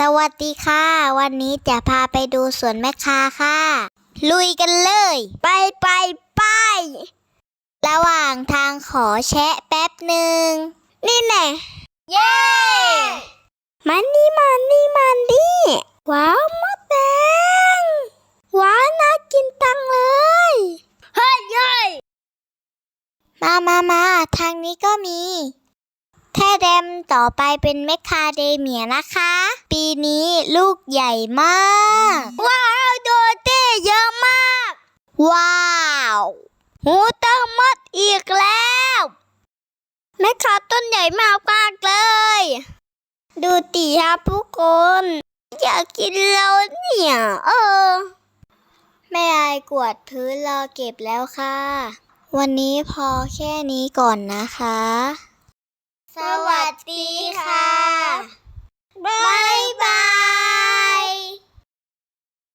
สวัสดีค่ะ วันนี้จะพาไปดูสวนแม่ค้าค่ะ ลุยกันเลย ไปไปไประหว่างทางขอแชะแป๊บหนึ่ง นี่แน่เย้ มันนี่มันนี่มันดิว้าวมะแดงว้าวน่ากินตังเลย เฮ้ยเฮ้ยมามามาทางนี้ก็มี แท่แดมต่อไปเป็นเมคคาเดเมียนะคะ ปีนี้ลูกใหญ่มาก ว้าวโดเต้เยอะมาก ว้าวหูเติมมดอีกแล้วแม่ค้าต้นใหญ่มากมากๆเลย ดูตีครับทุกคน อยากกินแล้วเนี่ยเออแม่ไอายกวาดพื้นรอเก็บแล้วค่ะ วันนี้พอแค่นี้ก่อนนะคะ